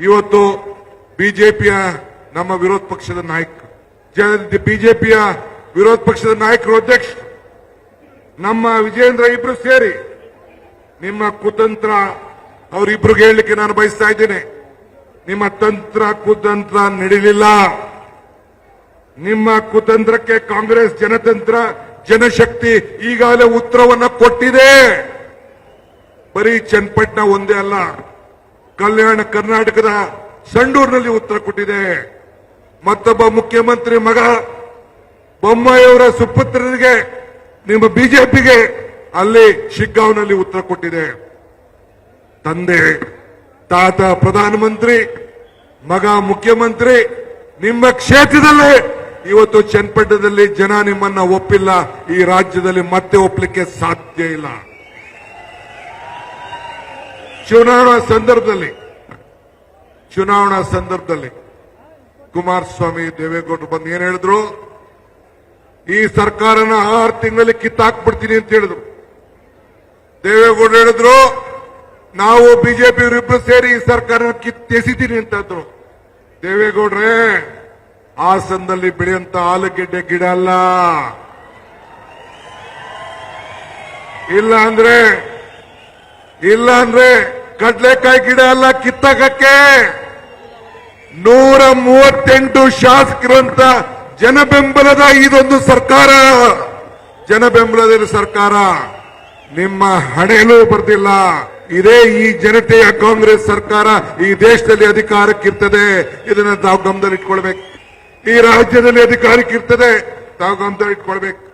ಇವತ್ತು ಬಿಜೆಪಿಯ ನಮ್ಮ ವಿರೋಧ ಪಕ್ಷದ ನಾಯಕ ಬಿಜೆಪಿಯ ವಿರೋಧ ಪಕ್ಷದ ನಾಯಕರು ಅಧ್ಯಕ್ಷ, ನಮ್ಮ ವಿಜೇಂದ್ರ ಇಬ್ರು ಸೇರಿ ನಿಮ್ಮ ಕುತಂತ್ರ ಅವರಿಬ್ರಿಗೆ ಹೇಳಲಿಕ್ಕೆ ನಾನು ಬಯಸ್ತಾ ಇದ್ದೇನೆ. ನಿಮ್ಮ ತಂತ್ರ ಕುತಂತ್ರ ನಡೀಲಿಲ್ಲ. ನಿಮ್ಮ ಕುತಂತ್ರಕ್ಕೆ ಕಾಂಗ್ರೆಸ್ ಜನತಂತ್ರ, ಜನಶಕ್ತಿ ಈಗಾಗಲೇ ಉತ್ತರವನ್ನ ಕೊಟ್ಟಿದೆ. ಬರೀ ಚನ್ನಪಟ್ಟಣ ಒಂದೇ ಅಲ್ಲ ಕಲ್ಯಾಣ ಕರ್ನಾಟಕದ ಸಂಡೂರಿನಲ್ಲಿ ಉತ್ತರ ಕೊಟ್ಟಿದೆ. ಮತ್ತೊಬ್ಬ ಮುಖ್ಯಮಂತ್ರಿ ಮಗ ಬೊಮ್ಮಾಯಿಯವರ ಸುಪುತ್ರರಿಗೆ, ನಿಮ್ಮ ಬಿಜೆಪಿಗೆ ಅಲ್ಲಿ ಶಿಗ್ಗಾಂವ್ನಲ್ಲಿ ಉತ್ತರ ಕೊಟ್ಟಿದೆ. ತಂದೆ, ತಾತ, ಪ್ರಧಾನಮಂತ್ರಿ, ಮಗ ಮುಖ್ಯಮಂತ್ರಿ, ನಿಮ್ಮ ಕ್ಷೇತ್ರದಲ್ಲಿ ಇವತ್ತು ಚನ್ನಪಟ್ಟಣದಲ್ಲಿ ಜನ ನಿಮ್ಮನ್ನ ಒಪ್ಪಿಲ್ಲ. ಈ ರಾಜ್ಯದಲ್ಲಿ ಮತ್ತೆ ಒಪ್ಪಲಿಕ್ಕೆ ಸಾಧ್ಯ ಇಲ್ಲ. ಚುನಾವಣಾ ಸಂದರ್ಭದಲ್ಲಿ ಚುನಾವಣಾ ಸಂದರ್ಭದಲ್ಲಿ ಕುಮಾರಸ್ವಾಮಿ ದೇವೇಗೌಡರು ಬಂದು ಏನ್ ಹೇಳಿದ್ರು? ಈ ಸರ್ಕಾರನ ಆರು ತಿಂಗಳಲ್ಲಿ ಕಿತ್ತಾಕ್ಬಿಡ್ತೀನಿ ಅಂತ ಹೇಳಿದ್ರು. ದೇವೇಗೌಡರು ಹೇಳಿದ್ರು, ನಾವು ಬಿಜೆಪಿ ಇಬ್ರು ಸೇರಿ ಈ ಸರ್ಕಾರನ ಕಿತ್ತೆಸಿತೀನಿ ಅಂತ ಅಂದ್ರು ದೇವೇಗೌಡ್ರೆ, ಹಾಸನದಲ್ಲಿ ಬೆಳೆಯಂತ ಆಲೂಗೆಡ್ಡೆ ಗಿಡ ಅಲ್ಲ. ಇಲ್ಲ ಅಂದ್ರೆ ಇಲ್ಲ ಅಂದ್ರೆ ಕಡ್ಲೆಕಾಯಿ ಗಿಡ ಎಲ್ಲ ಕಿತ್ತಕಕ್ಕೆ ನೂರ ಮೂವತ್ತೆಂಟು ಶಾಸಕರಂತ ಜನಬೆಂಬಲದ ಇದೊಂದು ಸರ್ಕಾರ. ಜನಬೆಂಬಲದ ಸರ್ಕಾರ. ನಿಮ್ಮ ಹಣೆಯಲ್ಲೂ ಬರ್ತಿಲ್ಲ ಇದೇ ಈ ಜನತೆಯ ಕಾಂಗ್ರೆಸ್ ಸರ್ಕಾರ ಈ ದೇಶದಲ್ಲಿ ಅಧಿಕಾರಕ್ಕಿರ್ತದೆ ಇದನ್ನ ತಾವು ಗಮನದಲ್ಲಿ ಇಟ್ಕೊಳ್ಬೇಕು ಈ ರಾಜ್ಯದಲ್ಲಿ ಅಧಿಕಾರಕ್ಕಿರ್ತದೆ ತಾವು ಗಮನದಲ್ಲಿ ಇಟ್ಕೊಳ್ಬೇಕು